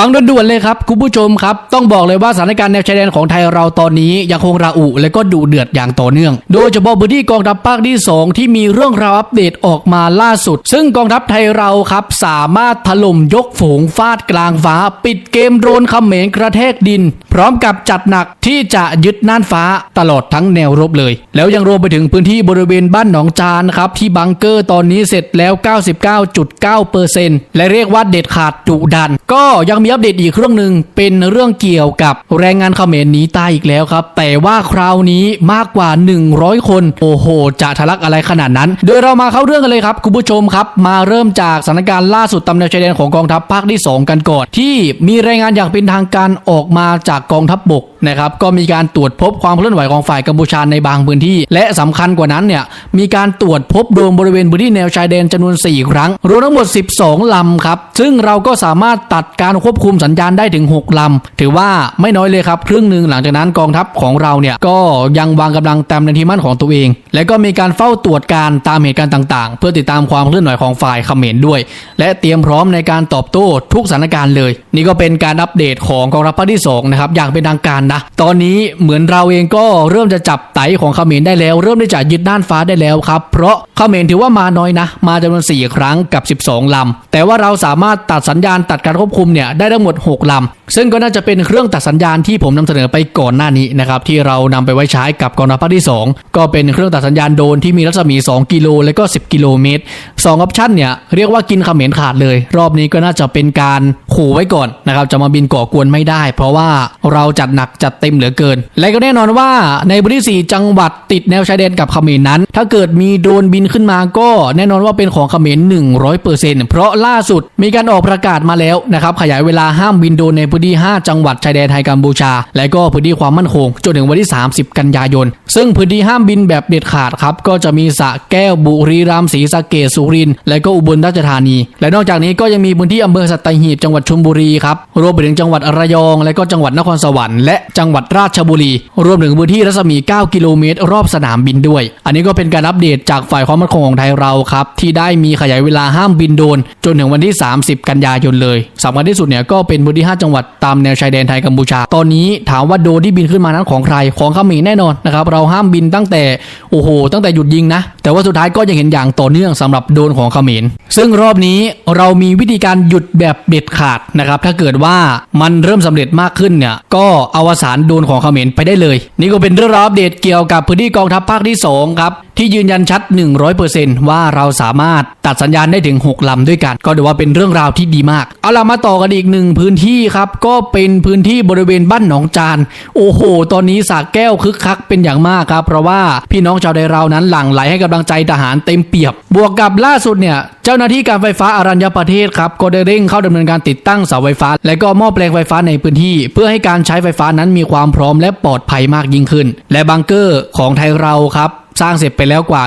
ฟังด่วนๆเลยครับคุณผู้ชมครับ ต้องบอกเลยว่าสถานการณ์แนวชายแดนของไทยเราตอนนี้ยังคงระอุและก็ดุเดือดอย่างต่อเนื่อง โดยเฉพาะพื้นที่กองทัพภาคที่ 2 ที่มีเรื่องราวอัปเดตออกมาล่าสุด ซึ่งกองทัพไทยเราครับสามารถถล่มยกฝูงฟาดกลางฟ้า ปิดเกมโดรนเขมรกระแทกดิน พร้อมกับจัดหนักที่จะยึดน่านฟ้าตลอดทั้งแนวรบเลย แล้วยังรวมไปถึงพื้นที่บริเวณบ้านหนองจานครับที่บังเกอร์ตอนนี้เสร็จแล้ว 99.9%และเรียกว่าเด็ดขาดดุดัน ก็ยังมีอัปเดตอีกเรื่องหนึ่งเป็นเรื่องเกี่ยวกับแรงงานเขมรหนีตายอีกแล้วครับ แต่ว่าคราวนี้มากกว่า 100 คน โอ้โห จะทะลักอะไรขนาดนั้น โดยเรามาเข้าเรื่องกันเลยครับคุณผู้ชมครับ มาเริ่มจากสถานการณ์ล่าสุดตำแหน่งชายแดนของกองทัพภาคที่ 2 กันก่อน ที่มีรายงานอย่างเป็นทางการออกมาจากกองทัพบกนะครับก็มีการตรวจพบความเคลื่อนไหวของฝ่ายกัมพูชาในบางพื้นที่ และสำคัญกว่านั้นเนี่ยมีการตรวจพบโดรนบริเวณพื้นที่แนวชายแดนจำนวน 4 ครั้งรวมทั้งหมด 12 ลำครับ ซึ่งเราก็สามารถตัดการควบคุมสัญญาณได้ถึง 6 ลำ ถือว่าไม่น้อยเลยครับ ครึ่งหนึ่งหลังจากนั้นกองทัพของเราเนี่ยก็ยังวางกำลังเต็มในที่มั่นของตัวเอง และก็มีการเฝ้าตรวจการตามเหตุการณ์ต่างๆ เพื่อติดตามความเคลื่อนไหวของฝ่ายเขมรด้วย และเตรียมพร้อมในการตอบโต้ทุกสถานการณ์เลย นี่ก็เป็นการอัปเดตของกองทัพภาคที่สองนะครับอย่างเป็นทางการนะตอนนี้เหมือนเราเองก็เริ่มจะจับไตของเขมรได้แล้ว เริ่มที่จะยึดน่านฟ้าได้แล้วครับเพราะเขมรถือว่ามาน้อยนะ มาจำนวน4ครั้งกับ 12 ลำ แต่ว่าเราสามารถตัดสัญญาณตัดการควบคุมเนี่ยได้ได้ทั้งหมด 6ลำซึ่งก็น่าจะเป็นเครื่องตัดสัญญาณที่ผมนำเสนอไปก่อนหน้านี้นะครับที่เรานำไปไว้ใช้กับกองทัพภาคที่ 2 ก็เป็นเครื่องตัดสัญญาณโดนที่มีรัศมี 2 กิโลและก็ 10 กิโลเมตร2ออปชั่นเนี่ยเรียกว่ากินขมรขาดเลย รอบนี้ก็น่าจะเป็นการขู่ไว้ก่อนนะครับจะมาบินก่อกวนไม่ได้ เพราะว่าเราจัดหนักจัดเต็มเหลือเกิน และก็แน่นอนว่าในพื้นที่4จังหวัดติดแนวชายแดนกับขมรนั้น ถ้าเกิดมีโดนบินขึ้นมาก็แน่นอนว่าเป็นของขมร100%เพราะล่าสุดมีการออกประกาศมาแล้วนะครับขยายเวลาห้ามบินโดนในพื้นที่ 5 จังหวัดชายแดนไทยกัมพูชา และก็พื้นที่ความมั่นคงจนถึงวันที่ 30 กันยายน ซึ่งพื้นที่ห้ามบินแบบเด็ดขาดครับก็จะมีสะแก้วบุรีรัมย์ศรีสะเกษสุรินทร์และก็อุบลราชธานี และนอกจากนี้ก็ยังมีพื้นที่อำเภอสัตหีบจังหวัดชลบุรีครับรวมไปถึงจังหวัดระยอง และก็จังหวัดนครสวรรค์และจังหวัดราชบุรี รวมถึงพื้นที่รัศมี 9 กิโลเมตร รอบสนามบินด้วย อันนี้ก็เป็นการอัปเดตจากฝ่ายความมั่นคงของไทยเราครับที่ได้มีขยายเวลาห้ามบินโดน จนถึงวันที่ 30 กันยายนเลยสำคัญที่สุดเนี่ยก็เป็นพื้นที่ 5 จังหวัดตามแนวชายแดนไทยกัมพูชา ตอนนี้ถามว่าโดนที่บินขึ้นมานั้นของใครของเขมรแน่นอนนะครับเราห้ามบินตั้งแต่โอ้โห ตั้งแต่หยุดยิงนะ แต่ว่าสุดท้ายก็ยังเห็นอย่างต่อเนื่องสำหรับโดนของเขมรซึ่งรอบนี้เรามีวิธีการหยุดแบบเด็ดขาดนะครับถ้าเกิดว่ามันเริ่มสำเร็จมากขึ้นเนี่ยก็อวสานโดนของเขมรไปได้เลย นี่ก็เป็นเรื่องราวอัปเดตเกี่ยวกับพื้นที่กองทัพภาคที่สองครับที่ยืนยันชัด 100%ว่าเราสามารถตัดสัญญาณได้ถึง 6 ลำด้วยกัน ก็ถือว่าเป็นเรื่องราวที่ดีมาก เอาล่ะมาต่อกันอีกหนึ่งพื้นที่ครับก็เป็นพื้นที่บริเวณบ้านหนองจาน โอ้โห ตอนนี้สากแก้วคึกคักเป็นอย่างมากครับ เพราะว่าพี่น้องชาวไทยเรานั้นหลั่งไหลให้กำลังใจทหารเต็มเปียบ บวกกับล่าสุดเนี่ย เจ้าหน้าที่การไฟฟ้าอารัญญประเทศครับ ก็ได้เร่งเข้าดำเนินการติดตั้งเสาไฟฟ้า และก็หม้อแปลงไฟฟ้าในพื้นที่ เพื่อให้การใช้ไฟฟ้านั้นมีความพร้อมและปลอดภัยมากยิ่งขึ้น และบังเกอร์ของไทยเราครับ สร้างเสร็จไปแล้วกว่า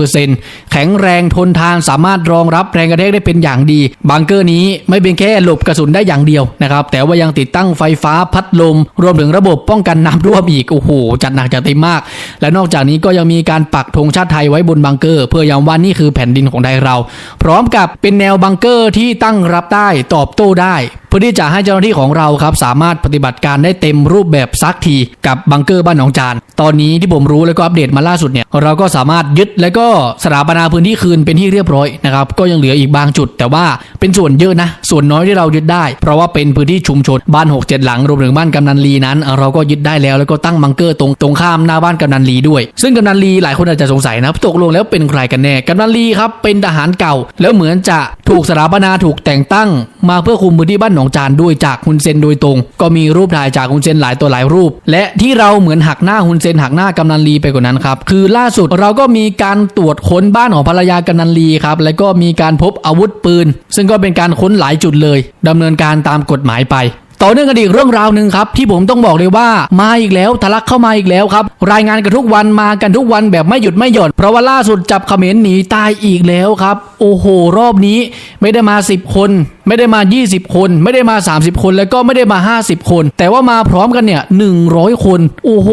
99%แข็งแรงทนทานสามารถรองรับแรงกระแทกได้เป็นอย่างดี บังเกอร์นี้ไม่เป็นแค่หลบกระสุนได้อย่างเดียวนะครับแต่ว่ายังติดตั้งไฟฟ้าพัดลม รวมถึงระบบป้องกันน้ำท่วมอีกโอ้โหจัดหนักจัดเต็มมาก และนอกจากนี้ก็ยังมีการปักธงชาติไทยไว้บนบังเกอร์ เพื่อย้ำว่านี่คือแผ่นดินของไทยเรา พร้อมกับเป็นแนวบังเกอร์ที่ตั้งรับได้ตอบโต้ได้ พื่อที่จะให้เจ้าหน้าที่ของเราครับสามารถปฏิบัติการได้เต็มรูปแบบซักทีกับบังเกอร์บ้านหนองจาน ตอนนี้ที่ผมรู้แล้วก็อัปเดตมาล่าสุดเนี่ยเราก็สามารถยึดและก็สถาปนาพื้นที่คืนเป็นที่เรียบร้อยนะครับก็ยังเหลืออีกบางจุด แต่ว่าเป็นส่วนเยอะนะ ส่วนน้อยที่เรายึดได้ เพราะว่าเป็นพื้นที่ชุมชนบ้าน 6 7 หลังรวมถึงบ้านกำนันลีนั้น เราก็ยึดได้แล้วแล้วก็ตั้งบังเกอร์ตรงตรงข้ามหน้าบ้านกำนันลีด้วย ซึ่งกำนันลีหลายคนอาจจะสงสัยนะตกลงแล้วเป็นใครกันแน่กำนันลีครับเป็นทหารเก่า แล้วเหมือนจะถูกสถาปนาถูกแต่งตั้ง มาเพื่อคุมพื้นที่บ้านหนองจานด้วยจากฮุนเซนโดยตรง ก็มีรูปถ่ายจากฮุนเซนหลายตัวหลายรูป และที่เราเหมือนหักหน้าฮุนเซนหักหน้ากำนันลีไปกว่านั้นครับคือล่าสุดเราก็มีการตรวจค้นบ้านของภรรยากำนันลีครับและก็มีการพบอาวุธปืน ซึ่งก็เป็นการค้นหลายจุดเลยดำเนินการตามกฎหมายไปต่อเนื่องกันอีกเรื่องราวหนึ่งครับ ที่ผมต้องบอกเลยว่ามาอีกแล้วทะลักเข้ามาอีกแล้วครับ รายงานกันทุกวันมากันทุกวันแบบไม่หยุดไม่หย่อนเพราะว่าล่าสุดจับเขมรหนีตายอีกแล้วครับ โอ้โห รอบนี้ไม่ได้มา 10 คนไม่ได้มา 20 คน ไม่ได้มา 30 คน แล้วก็ไม่ได้มา 50 คน แต่ว่ามาพร้อมกันเนี่ย100 คน โอ้โห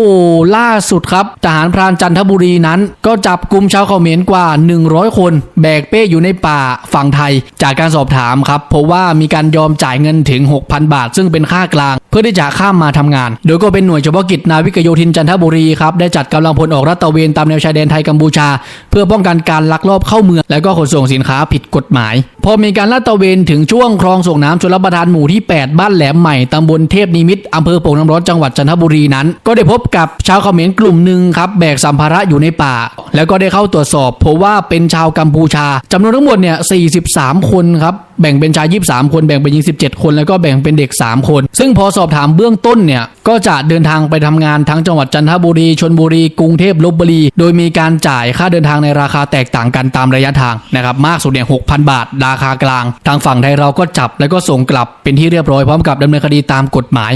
ล่าสุดครับทหารพรานจันทบุรีนั้น ก็จับกลุ่มชาวเขมรกว่า 100 คน แบกเป้อยู่ในป่าฝั่งไทย จากการสอบถามครับเพราะว่ามีการยอมจ่ายเงินถึง 6,000 บาท ซึ่งเป็นค่ากลาง เพื่อที่จะข้ามมาทำงาน โดยก็เป็นหน่วยเฉพาะกิจนาวิกโยธินจันทบุรีครับได้จัดกำลังพลออกรัตระเวนตามแนวชายแดนไทยกัมพูชา เพื่อป้องกันการลักลอบเข้าเมืองและก็ขนส่งสินค้าผิดกฎหมายพอมีการลาดตระเวนถึงช่วงคลองส่งน้ำชลประทานหมู่ที่ 8 บ้านแหลมใหม่ตำบลเทพนิมิตอำเภอโป่งน้ำร้อนจังหวัดจันทบุรีนั้น ก็ได้พบกับชาวเขมรกลุ่มหนึ่งครับแบกสัมภาระอยู่ในป่า แล้วก็ได้เข้าตรวจสอบพบว่าเป็นชาวกัมพูชาจำนวนทั้งหมดเนี่ย43 คนครับ แบ่งเป็นชาย 23 คนแบ่งเป็นหญิง17 คนแล้วก็แบ่งเป็นเด็ก 3 คน ซึ่งพอสอบถามเบื้องต้นเนี่ยก็จะเดินทางไปทำงานทั้งจังหวัดจันทบุรีชนบุรีกรุงเทพลบบุรี โดยมีการจ่ายค่าเดินทางในราคาแตกต่างกันตามระยะทางนะครับมากสุดเนี่ย6,000 บาท ราคากลาง ทางฝั่งไทยเราก็จับแล้วก็ส่งกลับเป็นที่เรียบร้อยพร้อมกับดำเนินคดีตามกฎหมาย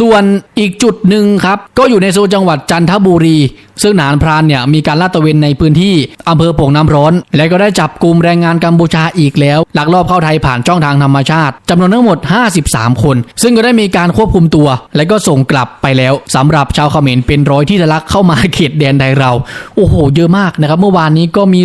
ส่วนอีกจุดหนึ่งครับก็อยู่ในโซนจังหวัดจันทบุรี ซึ่งทหารพรานเนี่ยมีการลาดตระเวนในพื้นที่อำเภอโป่งน้ำร้อน และก็ได้จับกลุ่มแรงงานกัมพูชาอีกแล้วลักลอบเข้าไทยผ่านช่องทางธรรมชาติจำนวนทั้งหมด 53 คน ซึ่งก็ได้มีการควบคุมตัว และก็ส่งกลับไปแล้วสำหรับชาวเขมรเป็นร้อยที่ทะลักเข้ามาเขตแดนไทยเรา โอ้โห เยอะมากนะครับ เมื่อวานนี้ก็มี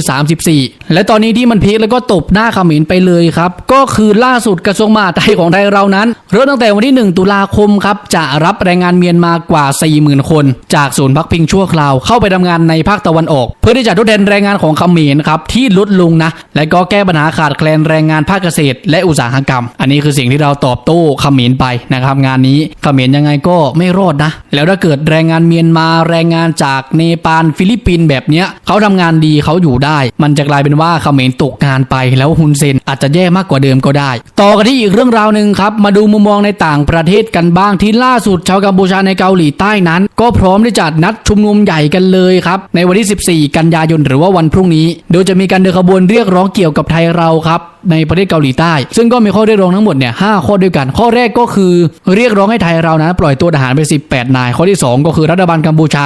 34 และตอนนี้ที่มันพีคแล้วก็ตบหน้าเขมรไปเลยครับก็คือล่าสุดกระทรวงมหาดไทยของไทยเรานั้น เริ่มตั้งแต่วันที่ 1 ตุลาคมครับจะรับแรงงานเมียนมากว่า 40,000 คน จากศูนย์พักพิงชั่วคราวเข้าไปทำงานในภาคตะวันออก เพื่อที่จะทดแทนแรงงานของเขมรครับที่ลดลงนะ และก็แก้ปัญหาขาดแคลนแรงงานภาคเกษตร และอุตสาหกรรม อันนี้คือสิ่งที่เราตอบโต้เขมรไปนะครับงานนี้เขมรยังไงก็ไม่รอดนะ แล้วถ้าเกิดแรงงานเมียนมาแรงงานจากเนปาลฟิลิปปินส์แบบเนี้ยเขาทำงานดีเขาอยู่ได้ มันจะกลายเป็นว่าเขมรตกงานไป แล้วฮุนเซนอาจจะแย่มากกว่าเดิมก็ได้ ต่อกันที่อีกเรื่องราวหนึ่งครับมาดูมุมมองในต่างประเทศกันบ้างที่ล่าสุดชาวกัมพูชาในเกาหลีใต้นั้น ก็พร้อมที่จะนัดชุมนุมใหญ่กันเลยครับ ในวันที่ 14 กันยายนหรือว่าวันพรุ่งนี้ โดยจะมีการเดินขบวนเรียกร้องเกี่ยวกับไทยเราครับในประเทศเกาหลีใต้ ซึ่งก็มีข้อเรียกร้องทั้งหมดเนี่ยหข้อด้วยกัน ข้อแรกก็คือเรียกร้องให้ไทยเรานั้นปล่อยตัวทหารไป 18 นาย ข้อที่ 2 ก็คือรัฐบาลกัมพูชา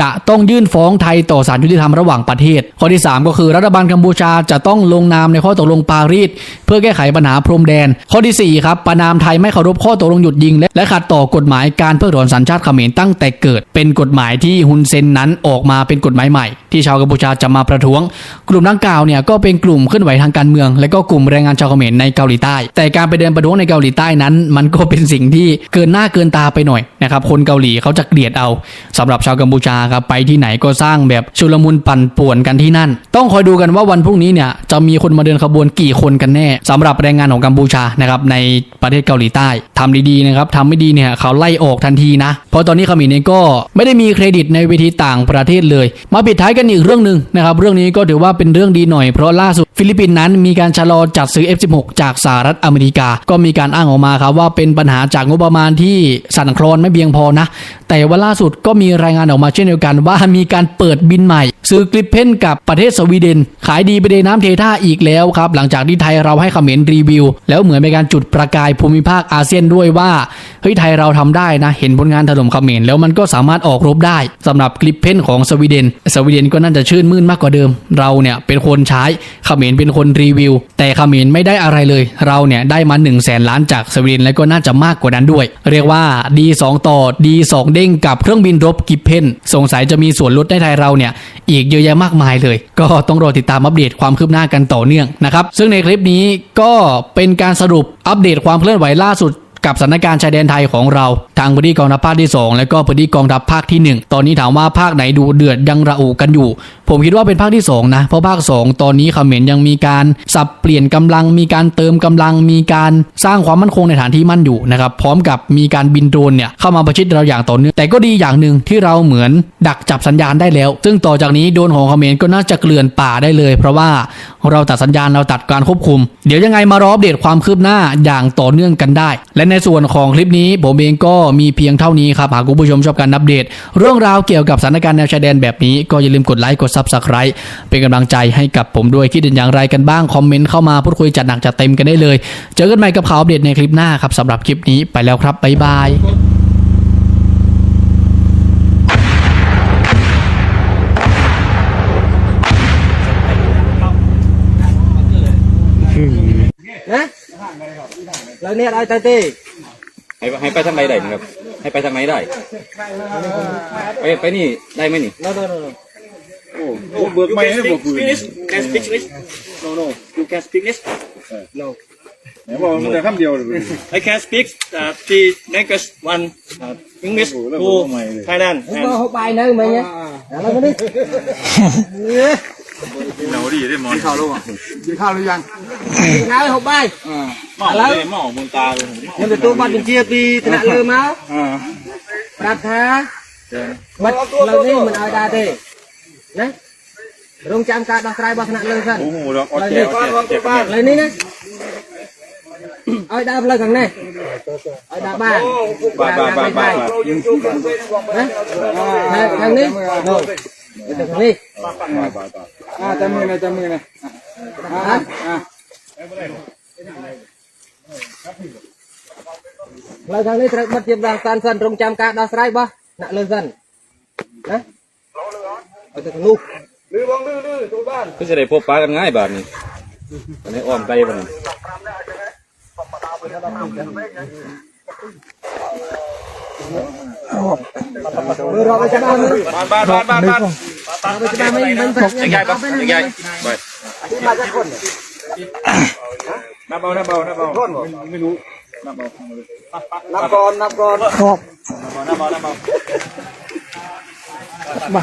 จะต้องยื่นฟ้องไทยต่อศาลยุติธรรมระหว่างประเทศ ข้อที่ 3 ก็คือรัฐบาลกัมพูชาจะต้องลงนามในข้อตกลงปารีสเพื่อแก้ไขปัญหาพรมแดน ข้อที่4ครับประนามไทยไม่เคารพข้อตกลงหยุดยิง และและขัดต่อกฎหมายการเพิกถอนสัญชาติเขมรตั้งแต่เกิด เป็นกฎหมายที่ฮุนเซนนั้นออกมาเป็นกฎหมายใหม่ ที่ชาวกัมพูชาจะมาประท้วง กลุ่มดังกล่าวเนี่ยก็เป็นกลุ่มเคลื่อนไหวทางการเมือง และก็กลุ่มแรงงานชาวเขมรในเกาหลีใต้ แต่การไปเดินประท้วงในเกาหลีใต้นั้น มันก็เป็นสิ่งที่เกินหน้าเกินตาไปหน่อยนะครับคนเกาหลีเขาจะเกลียดเอาสำหรับชาวกัมพูชาครับไปที่ไหนก็สร้างแบบชุลมุนปั่นป่วนกันที่นั่น ต้องคอยดูกันว่าวันพรุ่งนี้เนี่ยจะมีคนมาเดินขบวนกี่คนกันแน่สำหรับแรงงานของกัมพูชานะครับในประเทศเกาหลีใต้ ทำดีๆนะครับทำไม่ดีเนี่ยเขาไล่ออกทันทีนะ เพราะตอนนี้เขมรเองก็ไม่ได้มีเครดิตในเวทีต่างประเทศเลย มาปิดท้ายกันอีกเรื่องหนึ่งนะครับ เรื่องนี้ก็ถือว่าเป็นเรื่องดีหน่อยเพราะล่าสุดฟิลิปปินส์นั้นมีการชะลอจัดซื้อ F16 จากสหรัฐอเมริกา ก็มีการอ้างออกมาครับว่าเป็นปัญหาจากงบประมาณที่สั่นคลอนไม่เพียงพอนะ แต่ว่าล่าสุดก็มีรายงานออกมาเช่นเดียวกันว่ามีการเปิดบินใหม่ ซื้อกลิปเพนกับประเทศสวีเดน ขายดีไปเดน้ำเทท่าอีกแล้วครับหลังจากที่ไทยเราให้เขมรรีวิว แล้วเหมือนเป็นการจุดประกายภูมิภาคอาเซียนด้วยว่าเฮ้ยไทยเราทำได้นะ เห็นผลงานถล่มเขมรแล้วมันก็สามารถออกรบได้สำหรับกลิปเพนของสวีเดน สวีเดนก็น่าจะชื่นมื่นมากกว่าเดิม เราเนี่ยเป็นคนใช้เขมรเป็นคนรีวิว แต่เขมรไม่ได้อะไรเลย เราเนี่ยได้มา1นึ่งแสนล้านจากสวีเดนแล้วก็น่าจะมากกว่านั้นด้วย เรียกว่าดี2ต่อดี2เด้งกับเครื่องบินรบกิปเพนสงสัยจะมีส่วนลดในไทยเราเนี่ยอีกเยอะแยะมากมายเลย ก็ต้องรอติดตามอัปเดตความคืบหน้ากันต่อเนื่องนะครับซึ่งในคลิปนี้ก็เป็นการสรุป อัปเดตความเคลื่อนไหวล่าสุดกับสถานการณ์ชายแดนไทยของเรา ทางพื้นที่กองทัพภาคที่ 2 และก็พื้นที่กองทัพภาคที่ 1 ตอนนี้ถามว่าภาคไหนดูเดือดยังระอุกันอยู่ ผมคิดว่าเป็นภาคที่2นะเพราะภาค 2 ตอนนี้เขมรยังมีการสับเปลี่ยนกำลัง มีการเติมกำลัง มีการสร้างความมั่นคงในฐานที่มั่นอยู่นะครับพร้อมกับมีการบินโดรนเนี่ยเข้ามาประชิดเราอย่างต่อเนื่องแต่ก็ดีอย่างหนึ่งที่เราเหมือนดักจับสัญญาณได้แล้ว ซึ่งต่อจากนี้โดรนของเขมรก็น่าจะเกลื่อนป่าได้เลย เพราะว่าเราตัดสัญญาณเราตัดการควบคุม เดี๋ยวยังไงมารออัปเดตความคืบหน้าอย่างต่อเนื่องกันได้ และในส่วนของคลิปนี้ผมเองก็มีเพียงเท่านี้ครับหากคุณผู้ชมชอบการอัปเดต เรื่องราวเกี่ยวกับสถานการณ์แนวชายแดนแบบนี้ก็อย่าลืมกดไลค์กด Subscribe เป็นกำลังใจให้กับผมด้วยคิดเห็นอย่างไรกันบ้าง คอมเมนต์เข้ามาพูดคุยจัดหนักจัดเต็มกันได้เลย เจอกันใหม่กับข่าวอัปเดตในคลิปหน้าครับสำหรับคลิปนี้ไปแล้วครับบ๊ายบายนะแล้วเนี่ยเอาใจตีให้ให้ไปทางไหนได้นี่ครับ ให้ไปทางไหนได้ ไปไปนี่ได้ไหมนี่ โน่นโน่นโน่นเบิกไม่ให้บอกปืน Can speak English? No, no. You can speak English? ไหนบอกมันแต่คำเดียวเลย I can speak uh, the language one uh, English Oh, to Thailand. ก็ And หกใบเนื้อมันเนี่ยแล้วก็นี่หนาวดีได้หมอนข้าวลูกกินข้าวหรือยังน้าหกใบหม้อเลยหม้อมุนตาเลยยังเป็นตัวบัตรเป็นเชียร์ปีธนาเลยมั้งอ่าปรับท้าบัตรเรา นี่มันเอาได้ดินะโรงจำการដោះស្រាយរបស់ថ្នាក់លើសិន โอ้โหดอกออดแก้วเจ็บแก้ว លើនេះណាឲ្យដើរផ្លូវខាងនេះឲ្យដើរបាន บาทบาทบาทบาท ណាខាងនេះនោះទៅខាងនេះ อ่าจับมือนะจับมือนะอ่าอ่า ផ្លូវខាងនេះត្រូវបិទជាម្ដងសានសិនរងចាំការដោះស្រាយរបស់អ្នកលើសិនណា ไปทางนู้นลือบองลือลือตัวบ้านก็จะได้พบปลากันง่ายบาทนี้ตอนนี้อ้อมไกบ้างเรอไปชนะบ้านบ้านบ้านบ้านบ้านเราไปชนะไม่มันใหญ่ปะใหญ่ไปมาจากคนน้าเบาน้าเบาน้าเบาไม่รู้น้าเบานับก่อนนับก่อนครับน้าเบาน้าเบาน้าเบา